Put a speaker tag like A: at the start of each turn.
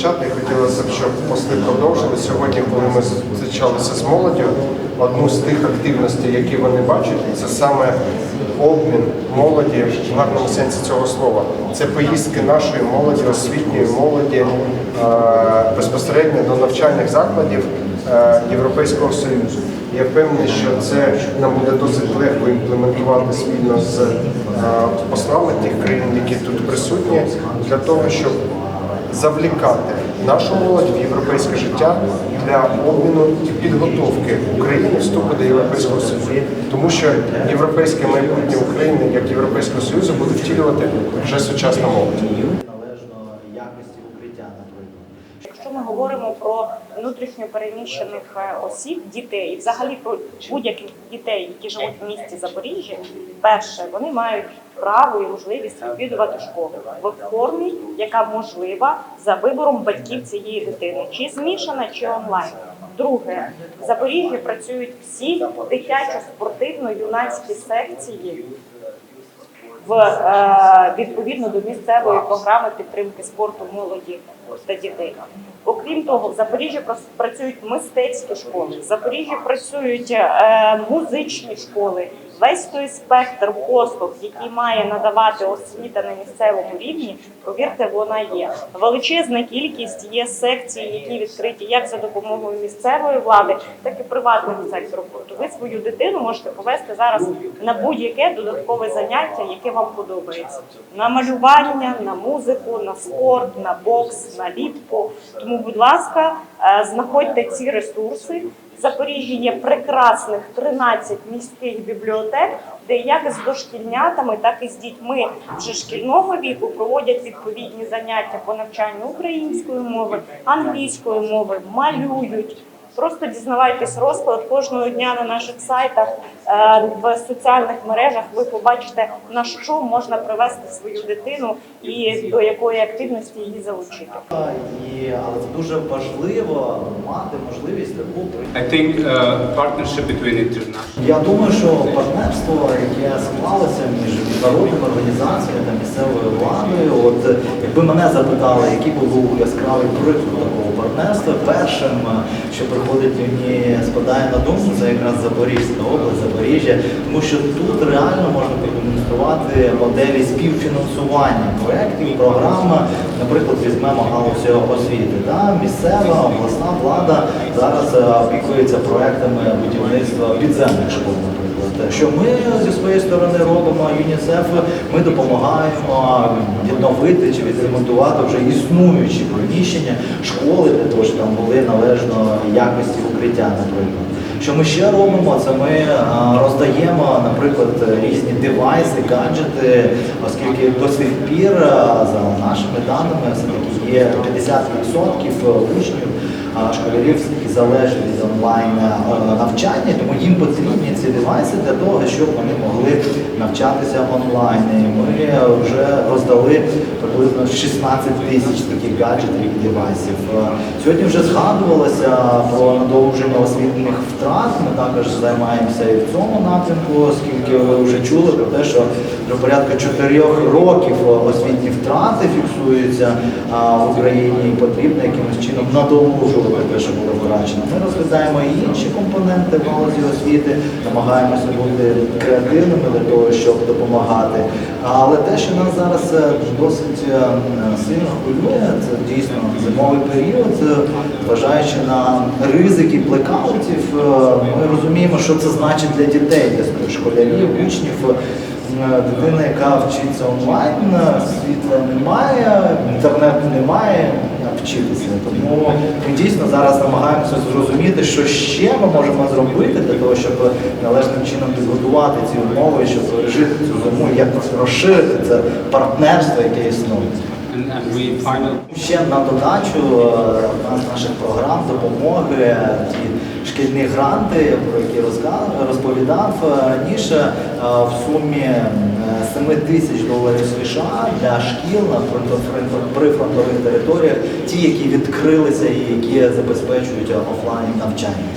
A: почати. Хотілося б, щоб посли продовжили. Сьогодні, коли ми зустрічалися з молоддю, одну з тих активностей, які вони бачать, це саме обмін молоді в гарному сенсі цього слова. Це поїздки нашої молоді, освітньої молоді е, безпосередньо до навчальних закладів е, Європейського Союзу. Я впевнений, що це нам буде досить легко імплементувати спільно з е, послами тих країн, які тут присутні, для того, щоб завлікати нашу молодь в європейське життя для обміну і підготовки України вступу до Європейського Союзу. Тому що європейське майбутнє України як Європейського Союзу буде втілювати вже сучасна молодь.
B: Якщо ми говоримо про внутрішньо переміщених е, осіб, дітей, і взагалі про будь-яких дітей, які живуть в місті Запоріжжя, перше вони мають право і можливість відвідувати школу в формі, яка можлива за вибором батьків цієї дитини, чи змішана, чи онлайн. Друге, в Запоріжжі працюють всі дитячо-спортивно-юнацькі секції в е, відповідно до місцевої програми підтримки спорту молоді та дітей. Окрім того, в Запоріжжі працюють мистецькі школи, в Запоріжжі працюють е, музичні школи. Весь той спектр послуг, який має надавати освіта на місцевому рівні, повірте, вона є. Величезна кількість є секцій, які відкриті як за допомогою місцевої влади, так і приватного сектору. Тобто ви свою дитину можете повести зараз на будь-яке додаткове заняття, яке вам подобається: на малювання, на музику, на спорт, на бокс, на ліпку. Тому, будь ласка, е, знаходьте ці ресурси. В Запоріжжі є прекрасних 13 міських бібліотек, де як з дошкільнятами, так і з дітьми вже шкільного віку проводять відповідні заняття по навчанню української мови, англійської мови, малюють. Просто дізнавайтесь розклад кожного дня на наших сайтах, е, в соціальних мережах. Ви побачите на що можна привести свою дитину і до якої активності її залучити.
C: І, але це дуже важливо мати можливість таку при-
D: I think uh, partnership between international
C: Я думаю, що партнерство, яке склалося між міжнародними організаціями та місцевою владою, от якби мене запитали, який був яскравий приклад такого партнерства, першим, е, що приходить мені, спадає на думку, це якраз Запорізька область, Запоріжжя, тому що тут реально можна продемонструвати моделі співфінансування проєктів, програм. Наприклад, візьмемо галузь освіти. Да? Місцева обласна влада зараз е, опікується проектами будівництва підземних школ. Що ми зі своєї сторони робимо ЮНІСЕФ, ми допомагаємо відновити чи відремонтувати вже існуючі приміщення школи, того, щоб там були належно якості укриття, наприклад. Що ми ще робимо? Це ми роздаємо, наприклад, різні девайси, гаджети, оскільки до сих пір, за нашими даними, все-таки є 50% учнів, школярів все-таки від онлайн навчання, тому їм потрібні ці девайси для того, щоб вони могли навчатися онлайн. І ми вже роздали приблизно 16 тисяч таких гаджетів і девайсів. Е, Сьогодні вже згадувалося про надовження освітніх втрат. Ми також займаємося і в цьому напрямку, оскільки ви вже чули про те, що вже порядка 4 років освітні втрати фіксуються в Україні і потрібно якимось чином надолужувати те, що було втрачено. Ми розглядаємо і інші компоненти в галузі освіти, намагаємося бути креативними для того, щоб допомагати. Але те, що нас зараз е, досить е, сильно хвилює, це дійсно зимовий період, е, зважаючи на ризики блекаутів, е, ми розуміємо, що це значить для дітей, для школярів, учнів. Е, Дитина, яка вчиться онлайн, е, світла немає, інтернету немає, вчитися. Тому ми дійсно зараз намагаємося зрозуміти, що ще ми можемо зробити для того, щоб належним чином підготувати ці умови, щоб пережити цю зиму, як розширити це партнерство, яке існує. Ще на додачу е, наших програм допомоги ті шкільні гранти, про які розповідав е, е, в сумі е, 7 тисяч доларів США для шкіл на фронто- прифронтових територіях, ті, які відкрилися і які забезпечують офлайн навчання.